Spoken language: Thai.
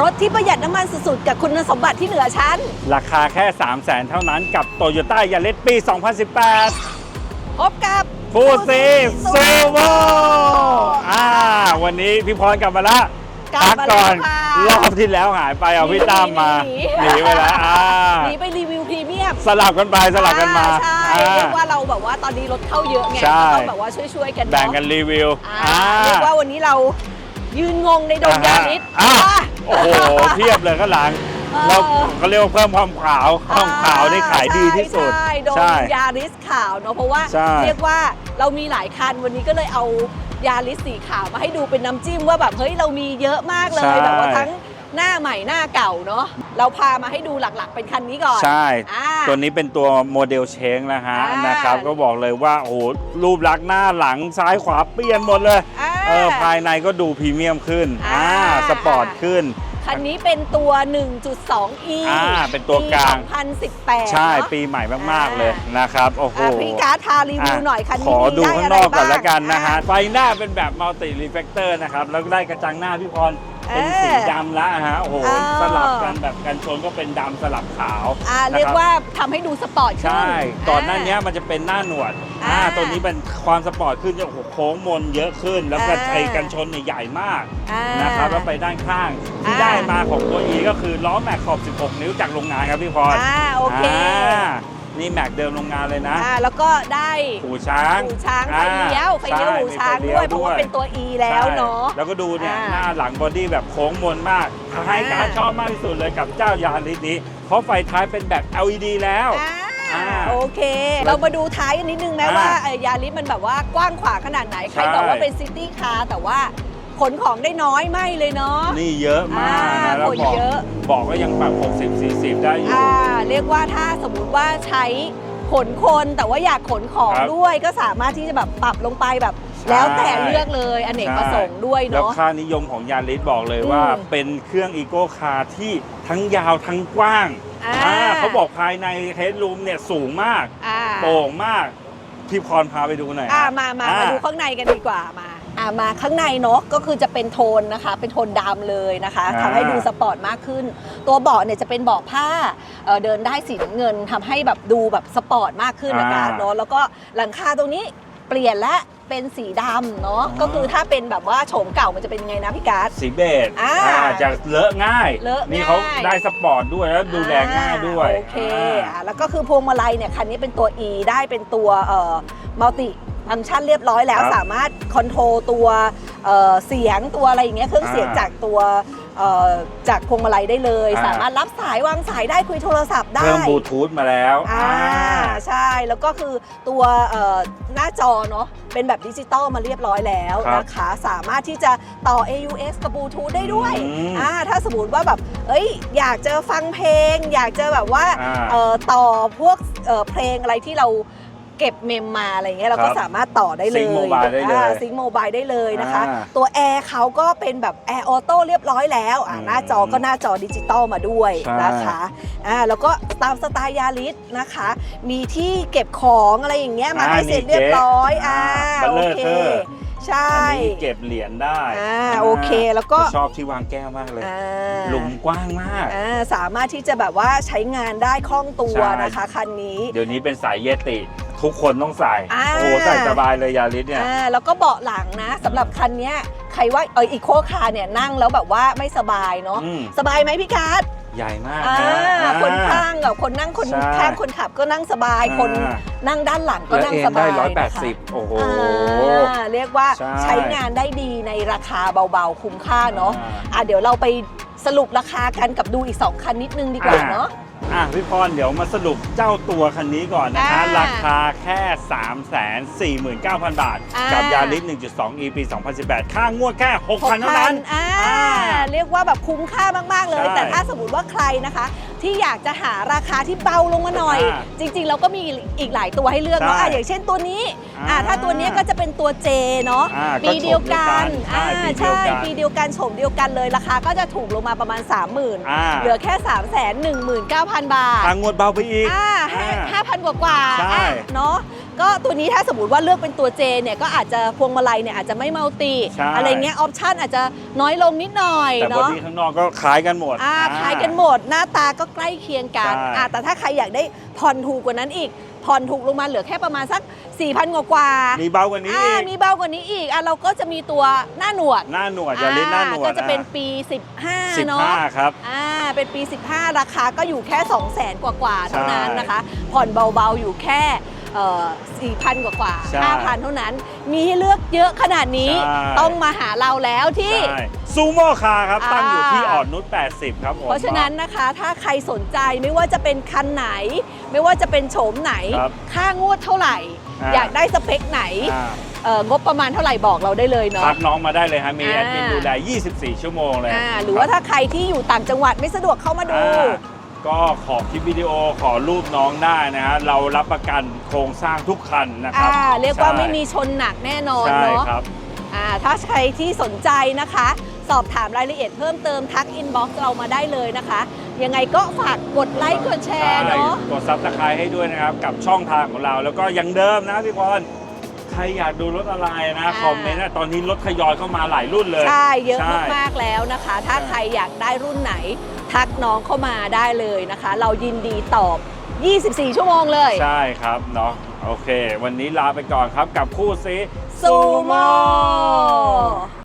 รถที่ประหยัดน้ำมันสุดๆ กับคุณสมบัติที่เหนือชั้น ราคาแค่ 3 0 0แสนเท่านั้นกับ Toyota Yaris ปี 2018 พบกับฟูซีเซโวอ่า วันนี้พี่พรกลับมาละกลับพักมาก่อน แล้วค่ะรอบที่แล้วหายไปเอาพี่ตั้มมาหนีหนีไปแล้วอ่าหนีไปรีวิวพรีเมียมสลับกันไปสลับกันมาอ่ใช่อ่า เรียกว่าเราแบบว่าตอนนี้รถเข้าเยอะไงใช่ต้องแบบว่าช่วยๆกันเนาะแบ่งกันรีวิวอ่า เรียกว่าวันนี้เรา ยืนงงในดงยาริสอ่าอ่าโอ้โห เทียบเลยข้างหลังเออ เราเขาเรียกว่าเพิ่มความขาวความขาวนี่ขายดีที่สุด ใช่ใช่โดนใช่ยาริสขาวเนาะเพราะว่าใช่ เรียกว่าเรามีหลายคันวันนี้ก็เลยเอายาริสสีขาวมาให้ดูเป็นน้ำจิ้มว่าแบบเฮ้ยเรามีเยอะมากเลยแบบว่าทั้งหน้าใหม่หน้าเก่าเนาะเราพามาให้ดูหลักๆ เป็นคันนี้ก่อนใช่ อ่า ตัวนี้เป็นตัวโมเดลเชงนะฮะอ่านนะครับ ก็บอกเลยว่าโอ้โหรูปลักษณ์หน้าหลังซ้ายขวาเปลี่ยนหมดเลย อ่า เออภายในก็ดูพรีเมียมขึ้นอ่าอ่าสปอร์ตขึ้น คันนี้เป็นตัว 1.2e อ่าเป็นตัวกลางปี2018 ใช่เนอะปีใหม่มากๆเลยนะครับโอ้โหอะพี่การ์ดพารีวิวหน่อยคันขนี้อดูมีข้างได้นอกก่อนอะไรละกันนะฮะบ้างไฟหน้าเป็นแบบมัลติรีเฟกเตอร์นะครับแล้วก็ได้กระจังหน้าพี่พรเป็นสีเออดำแล้วฮะโอ้โหเออสลับกันแบบกันชนก็เป็นดำสลับขาวอ่านะคบเรียกว่าทำให้ดูสปอร์ตขึ้น ใช่ก่อนหน้านี้มันจะเป็นหน้าหนวดอ่าอ่าตัวนี้เป็นความสปอร์ตขึ้นจะโอ้โหโค้งมนเยอะขึ้น แล้วก็อ่า ไอ้กันชนเนี่ยใหญ่มากอ่า นะครับแล้วไปด้านข้างที่อ่า ได้มาของตัว E ก็คือล้อแม็กขอบ 16 นิ้วจากโรงงานครับพี่พรอ่าโอเคา นี่แม็กเดิมโรงงานเลยนะ อ่าแล้วก็ได้หูช้างหูช้างไฟเลี้ยวไฟเลี้ยวใช่หูช้างมีไฟด้วยเพราะว่าเป็นตัว E แล้วเนาะใช่แล้วก็ดูเนี่ยอ่าหน้าหลังบอดี้แบบโค้งมนมากให้การชอบมากที่สุดเลยกับเจ้ายาริสนี้เพราะไฟท้ายเป็นแบบ LED แล้วอ่าอ่าโอเค เรามาดูท้ายกันนิดนึงไหมอ่าว่าเอ่อยาริสมันแบบว่ากว้างขวางขนาดไหน ใครใช่บอกว่าเป็นซิตี้คาร์แต่ว่า ขนของได้น้อยไม่เลยเนาะ นี่เยอะมากอ่านะแล้วคนบอกเยอะ บอกก็ยังแบบ60 40 ได้อยู่ อ่าเรียกว่าถ้าสมมุติว่าใช้ขนคนแต่ว่าอยากขนของครับด้วยก็สามารถที่จะแบบปรับลงไปแบบ ใช่ แล้วแต่เลือกเลยอเนกประสงค์ด้วยแล้วเนาะ ค่านิยมของยาริสบอกเลยว่าอืมเป็นเครื่องอีโก้คาร์ที่ทั้งยาวทั้งกว้างอ่า อ่าเขาบอกภายในเฮดรูมเนี่ยสูงมากอ่าโปร่งมากพี่พรพาไปดูหน่อยอ่าฮะมามาอ่มาดูข้างในกันดีกว่ามา อ่ามาข้างในเนาะก็คือจะเป็นโทนนะคะ เป็นโทนดำเลยนะคะอ่า ทำให้ดูสปอร์ตมากขึ้น ตัวเบาะเนี่ยจะเป็นเบาะผ้าเอ่อเดินได้สีน้ำเงินทำให้แบบดูแบบสปอร์ตมากขึ้นนะคะเนาะแล้วก็หลังคาตรงนี้เปลี่ยนและเป็นสีดำเนาะก็คือถ้าเป็นแบบว่าโฉมเก่ามันจะเป็นยังไงนะพี่การ์ด สีเบจอ่าอ่าจะเลอะง่าย เลอะง่าย นี่เขาได้สปอร์ตด้วยแล้วดูแลง่ายด้วยอ่าโอเคอ่าแล้วก็คือพวงมาลัยเนี่ยคันนี้เป็นตัว E ได้เป็นตัวเอ่อมัลติ ฟังก์ชันเรียบร้อยแล้วครับสามารถคอนโทรลตัวเอ่อเสียงตัวอะไรอย่างเงี้ยเครื่องเสียงอ่าจากตัวเอ่อจากพวงมาลัยได้เลย อ่า สามารถรับสายวางสายได้คุยโทรศัพท์ได้ เพิ่มบลูทูธมาแล้วอ่าใช่แล้วก็คือตัวเอ่อหน้าจอเนาะเป็นแบบดิจิตอลมาเรียบร้อยแล้วครับนะคะสามารถที่จะต่อ AUX กับ Bluetooth ได้ด้วยอืมอ่าถ้าสมมติว่าแบบเอ้ยอยากจะฟังเพลง อยากจะแบบว่าอ่า เอ่อต่อพวกเอ่อเพลงอะไรที่เรา เก็บเมมมาอะไรเงี้ยเราก็ครับสามารถต่อได้เลยซิงค์โมบายได้เลยซิงโมบายได้เลยนะคะ อ่าตัวแอร์เขาก็เป็นแบบแอร์ออโต้เรียบร้อยแล้วอ่าอืมหน้าจอก็หน้าจอดิจิตอลมาด้วยใช่ นะคะอ่าแล้วก็ตามสไตล์ยาริสนะคะ มีที่เก็บของอะไรอย่างเงี้ยมาอ่าให้เสร็จนี่เรียบร้อยเก๋อ่าอ่าโอเคเบลเลอร์เทอร์ใช่ อันนี้เก็บเหรียญได้อ่าโอเคแล้วก็ ชอบที่วางแก้วมากเลย อ่า หลุมกว้างมาก อ่าสามารถที่จะแบบว่าใช้งานได้คล่องตัวใช่ นะคะคันนี้ เดี๋ยวนี้เป็นสายเยติ ทุกคนต้องใส่ อ่า โอ้โหใส่สบายเลยยาริสเนี่ย อ่าแล้วก็เบาะหลังนะสำหรับคันเนี้ยใครว่าเอออีโคคาร์เนี่ยนั่งแล้วแบบว่าไม่สบายเนาะอืม สบายไหมพี่การ์ดใหญ่มากอ่านะคนข้างกับคนนั่งคนใช่ ข้างคนขับก็นั่งสบายอ่าคนนั่งด้านหลังก็และนั่งเอ็สนบาได้ยร้อยแปดนะคะสิบโอ้โหอ่าเรียกว่าใช่ ใช้งานได้ดีในราคาเบาๆคุ้มค่าเนาะ อ่าอะเดี๋ยวเราไป สรุปราคากันกับดูอีก 2 คันนิดนึงดีกว่าอ่าเนาะ อะพี่พรเดี๋ยวมาสรุปเจ้าตัวคันนี้ก่อนนะคะ อ่าราคาแค่ 3 4 9 0 0 0 บาท อ่ากั กับยาริส1.2 e ปี 2018 ค่างวดแค่ 6,000เท่านั้น อ่าอ่าเรียกว่าแบบคุ้มค่ามาก ๆ เลย ใช่แต่ถ้าสมมติว่าใครนะคะ ที่อยากจะหาราคาที่เบาลงมาหน่อย อ่าจริงๆเราก็มีอีกหลายตัวให้เลือกเนาะใช่อะอย่างเช่นตัวนี้อ่าอ่าถ้าตัวนี้ก็จะเป็นตัว J เนาะอ่าปีเดียวกันก็อ่าโฉมเดียวกันใช่ใช่ปีปีเดีเดียวกันยวกันโฉมเดียวกันเลยราคาก็จะถูกลงมาประมาณ 30,000 อ่า เหลือแค่ 3 1 9 0 0 0 บาท ทางงวดเบาไปอีกอ่าให้อ่า ห้าพันกว่ากว่าๆใช่อะเนาะ ก็ตัวนี้ถ้าสมมติว่าเลือกเป็นตัว J เนี่ยก็อาจจะพวงมาลัยเนี่ยอาจจะไม่มัลติใช่ อะไรเงี้ยออปชันอาจจะน้อยลงนิดหน่อยแต่บอเนาะดี้ข้างนอกก็คล้ายกันหมด อ่าอ่ขายกันหมดหน้าตาก็ใกล้เคียงกันใช่ อ่าแต่ถ้าใครอยากได้ผ่อนถูกกว่านั้นอีก ผ่อนถูกลงมาเหลือแค่ประมาณสัก 4,000 กว่ากว่าๆมีเบากว่านี้อ่าอีกมีเบากว่านี้อีกอะเราก็จะมีตัวหน้าหนวดหน้าหนวดอย่าเล่นหน้าหนวดก็จะเป็นอ่ปี สิบ15เนาะ ห้าครับ อ่า เป็นปี 15 ราคาก็อยู่แค่ 2 0 0 0 0 0กว่ากว่าๆเท่านั้นใช่นะคะ ผ่อนเบาๆ อยู่แค่เอ่อ 4,000 กว่ากว่าใช่5,000 เท่านั้น มีให้เลือกเยอะขนาดนี้ใช่ ต้องมาหาเราแล้วที่ ใช่ซูโม่คาร์ครับตั้งอยู่ที่อ่าอ่อนนุช80 ครับผม เพราะฉะนั้นนะคะถ้าใครสนใจไม่ว่าจะเป็นคันไหน ไม่ว่าจะเป็นโฉมไหน ครับค่างวดเท่าไหร่ อ่า อยากได้สเปคไหนอ่าเอ่องบประมาณเท่าไหร่บอกเราได้เลยเนาะ ทักน้องมาได้เลยฮะมีอ่า แอดมินดูแล 24 ชั่วโมงเลยอ่าหรือว่าถ้าใครที่อยู่ต่างจังหวัดไม่สะดวกเข้ามาดู อ่า ก็ขอคลิปวิดีโอขอรูปน้องได้นะฮะเรารับประกันโครงสร้างทุกคันนะครัอ่าบเรียกว่าใช่ไม่มีชนหนักแน่นอนใช่เนาะครับ อ่าถ้าใครที่สนใจนะคะ สอบถามรายละเอียดเพิ่มเติมทักอินบ็อกซ์เรามาได้เลยนะคะ ยังไงก็ฝากกดไลค์กดแชร์เนาะกดซับสไครต์ให้ด้วยนะครับ กับช่องทางของเรา แล้วก็ยังเดิมนะพี่พร ใครอยากดูรถอะไรนะ อ่า คอมเมนต์นะตอนนี้รถทยอยเข้ามาหลายรุ่นเลย ใช่ เยอะใช่มากๆแล้วนะคะ ถ้าใช่ ใครอยากได้รุ่นไหน ทักน้องเข้ามาได้เลยนะคะ เรายินดีตอบ 24 ชั่วโมงเลย ใช่ครับเนาะโอเค วันนี้ลาไปก่อนครับกับคู่ซี ซูโม่